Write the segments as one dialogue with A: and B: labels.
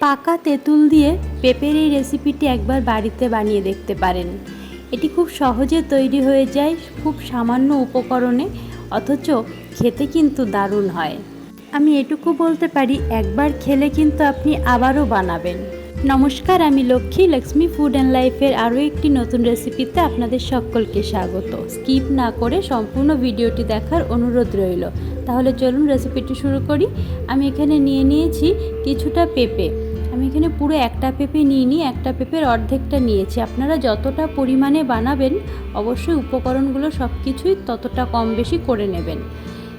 A: পাকা তেঁতুল দিয়ে পেঁপের এই রেসিপিটি একবার বাড়িতে বানিয়ে দেখতে পারেন। এটি খুব সহজে তৈরি হয়ে যায় খুব সামান্য উপকরণে, অথচ খেতে কিন্তু দারুণ হয়। আমি এটুকু বলতে পারি, একবার খেলে কিন্তু আপনি আবারও বানাবেন। নমস্কার, আমি লক্ষ্মী লক্ষ্মী ফুড অ্যান্ড লাইফের আরও একটি নতুন রেসিপিতে আপনাদের সকলকে স্বাগত। স্কিপ না করে সম্পূর্ণ ভিডিওটি দেখার অনুরোধ রইল। তাহলে চলুন রেসিপিটি শুরু করি। আমি এখানে নিয়ে নিয়েছি কিছুটা পেঁপে। আমি এখানে পুরো একটা পেঁপে নিইনি একটা পেঁপের অর্ধেকটা নিয়েছি। আপনারা যতটা পরিমাণে বানাবেন, অবশ্যই উপকরণগুলো সব কিছুই ততটা কম বেশি করে নেবেন।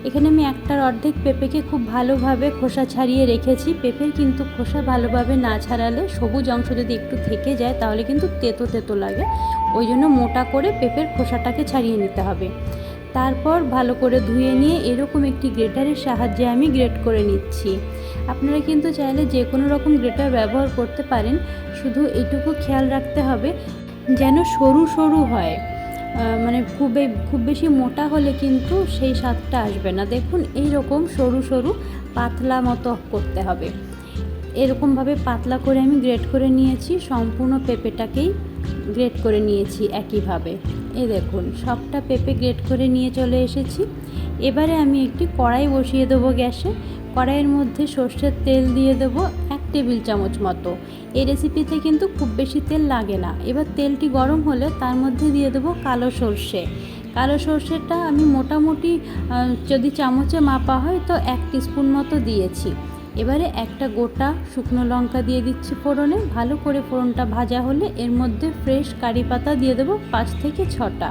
A: এখানে আমি একটার অর্ধেক পেঁপেকে খুব ভালোভাবে খোসা ছাড়িয়ে রেখেছি। পেঁপের কিন্তু খোসা ভালোভাবে না ছাড়ালে সবুজ অংশ যদি একটু থেকে যায়, তাহলে কিন্তু তেতো তেতো লাগে। ওই জন্য মোটা করে পেঁপের খোসাটাকে ছাড়িয়ে নিতে হবে। তারপর ভালো করে ধুয়ে নিয়ে এরকম একটি গ্রেটারের সাহায্যে আমি গ্রেট করে নিচ্ছি। আপনারা কিন্তু চাইলে যে কোনো রকম গ্রেটার ব্যবহার করতে পারেন, শুধু এটুকু খেয়াল রাখতে হবে যেন সরু সরু হয়। মানে খুবই খুব বেশি মোটা হলে কিন্তু সেই স্বাদটা আসবে না। দেখুন এই রকম সরু সরু পাতলা মতো করতে হবে। এরকমভাবে পাতলা করে আমি গ্রেট করে নিয়েছি, সম্পূর্ণ পেঁপেটাকেই গ্রেট করে নিয়েছি একইভাবে। এই দেখুন, সবটা পেঁপে গ্রেট করে নিয়ে চলে এসেছি। এবারে আমি একটি কড়াই বসিয়ে দেবো গ্যাসে। কড়াইয়ের মধ্যে সর্ষের তেল দিয়ে দেবো এক টেবিল চামচ মতো। এই রেসিপিতে কিন্তু খুব বেশি তেল লাগে না। এবার তেলটি গরম হলে তার মধ্যে দিয়ে দেবো কালো সর্ষে। কালো সর্ষেটা আমি মোটামুটি যদি চামচে মাপা হয় তো এক স্পুন মতো দিয়েছি। এবারে একটা গোটা শুকনো লঙ্কা দিয়ে দিচ্ছি ফোড়নে। ভালো করে ফোড়নটা ভাজা হলে এর মধ্যে ফ্রেশ কারি পাতা দিয়ে দেবো পাঁচ থেকে ছটা।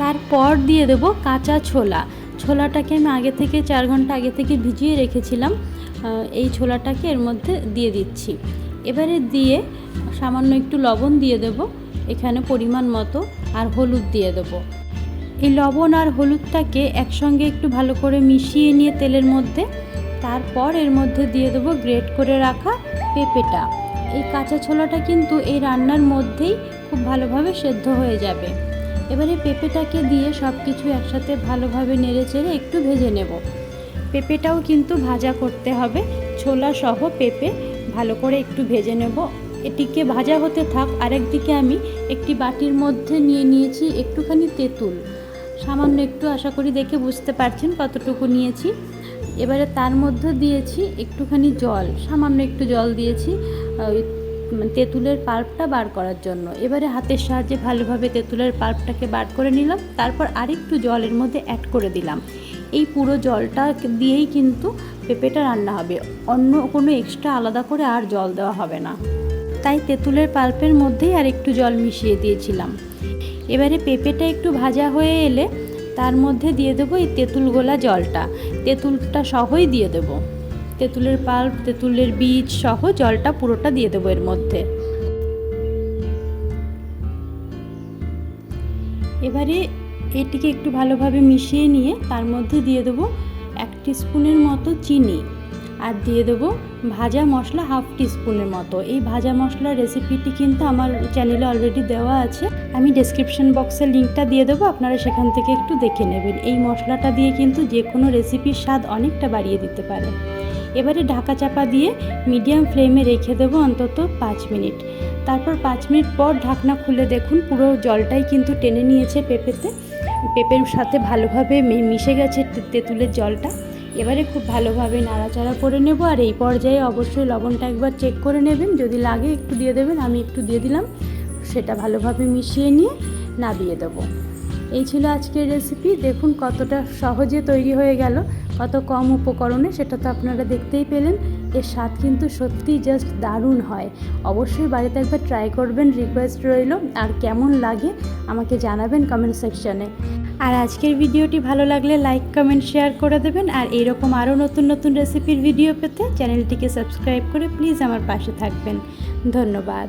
A: তারপর দিয়ে দেবো কাঁচা ছোলা। ছোলাটাকে আমি আগে থেকে চার ঘণ্টা আগে থেকে ভিজিয়ে রেখেছিলাম। এই ছোলাটাকে এর মধ্যে দিয়ে দিচ্ছি। এবারে দিয়ে সামান্য একটু লবণ দিয়ে দেব এখানে পরিমাণ মতো আর হলুদ দিয়ে দেবো। এই লবণ আর হলুদটাকে একসঙ্গে একটু ভালো করে মিশিয়ে নিয়ে তেলের মধ্যে তারপর এর মধ্যে দিয়ে দেবো গ্রেট করে রাখা পেঁপেটা। এই কাঁচা ছোলাটা কিন্তু এই রান্নার মধ্যেই খুব ভালোভাবে সেদ্ধ হয়ে যাবে। এবারে পেঁপেটাকে দিয়ে সব কিছু একসাথে ভালোভাবে নেড়ে চেড়ে একটু ভেজে নেব। পেঁপেটাও কিন্তু ভাজা করতে হবে। ছোলা সহ পেঁপে ভালো করে একটু ভেজে নেব। এটিকে ভাজা হতে থাক, আরেকদিকে আমি একটি বাটির মধ্যে নিয়ে নিয়েছি একটুখানি তেঁতুল। সামান্য একটু আশা করি দেখে বুঝতে পারছেন কতটুকু নিয়েছি। এবারে তার মধ্যে দিয়েছি একটুখানি জল, সামান্য একটু জল দিয়েছি ওই তেঁতুলের পাল্পটা বার করার জন্য। এবারে হাতের সাহায্যে ভালোভাবে তেঁতুলের পাল্পটাকে বার করে নিলাম, তারপর আরেকটু জলের মধ্যে অ্যাড করে দিলাম। এই পুরো জলটা দিয়েই কিন্তু পেঁপেটা রান্না হবে। অন্য কোনো এক্সট্রা আলাদা করে আর জল দেওয়া হবে না। তাই তেঁতুলের পাল্পের মধ্যেই আর একটু জল মিশিয়ে দিয়েছিলাম। এবারে পেঁপেটা একটু ভাজা হয়ে এলে তার মধ্যে দিয়ে দেবো এই তেঁতুল গোলা জলটা। তেঁতুলটা সহই দিয়ে দেবো। তেঁতুলের পাল্প, তেঁতুলের বীজ সহ জলটা পুরোটা দিয়ে দেবো এর মধ্যে। এবারে এটিকে একটু ভালোভাবে মিশিয়ে নিয়ে তার মধ্যে দিয়ে দেবো এক স্পুনের মতো চিনি। আর দিয়ে দেবো ভাজা মশলা হাফ স্পুনের মতো। এই ভাজা মশলার রেসিপিটি কিন্তু আমার চ্যানেলে অলরেডি দেওয়া আছে। আমি ডেসক্রিপশন বক্সের লিঙ্কটা দিয়ে দেবো, আপনারা সেখান থেকে একটু দেখে নেবেন। এই মশলাটা দিয়ে কিন্তু যে কোনো রেসিপির স্বাদ অনেকটা বাড়িয়ে দিতে পারে। এবারে ঢাকা চাপা দিয়ে মিডিয়াম ফ্লেমে রেখে দেবো অন্তত পাঁচ মিনিট। তারপর পাঁচ মিনিট পর ঢাকনা খুলে দেখুন, পুরো জলটাই কিন্তু টেনে নিয়েছে পেঁপেতে। পেঁপের সাথে ভালোভাবে মিশে গেছে তেঁতুলের জলটা। এবারে খুব ভালোভাবে নাড়াচাড়া করে নেব আর এই পর্যায়ে অবশ্যই লবণটা একবার চেক করে নেবেন। যদি লাগে একটু দিয়ে দেবেন, আমি একটু দিয়ে দিলাম। সেটা ভালোভাবে মিশিয়ে নিয়ে নাবিয়ে দেবো। এই ছিল আজকের রেসিপি দেখুন কতটা সহজে তৈরি হয়ে গেল, কত কম উপকরণে, সেটা তো আপনারা দেখতেই পেলেন। এর স্বাদ কিন্তু সত্যিই জাস্ট দারুণ হয়। অবশ্যই বাড়িতে একবার ট্রাই করবেন রিকোয়েস্ট রইল। আর কেমন লাগে আমাকে জানাবেন কমেন্ট সেকশনে আর আজকের ভিডিওটি ভালো লাগলে লাইক, কমেন্ট, শেয়ার করে দেবেন। আর এরকম আরও নতুন নতুন রেসিপির ভিডিও পেতে চ্যানেলটিকে সাবস্ক্রাইব করে প্লিজ আমার পাশে থাকবেন। ধন্যবাদ।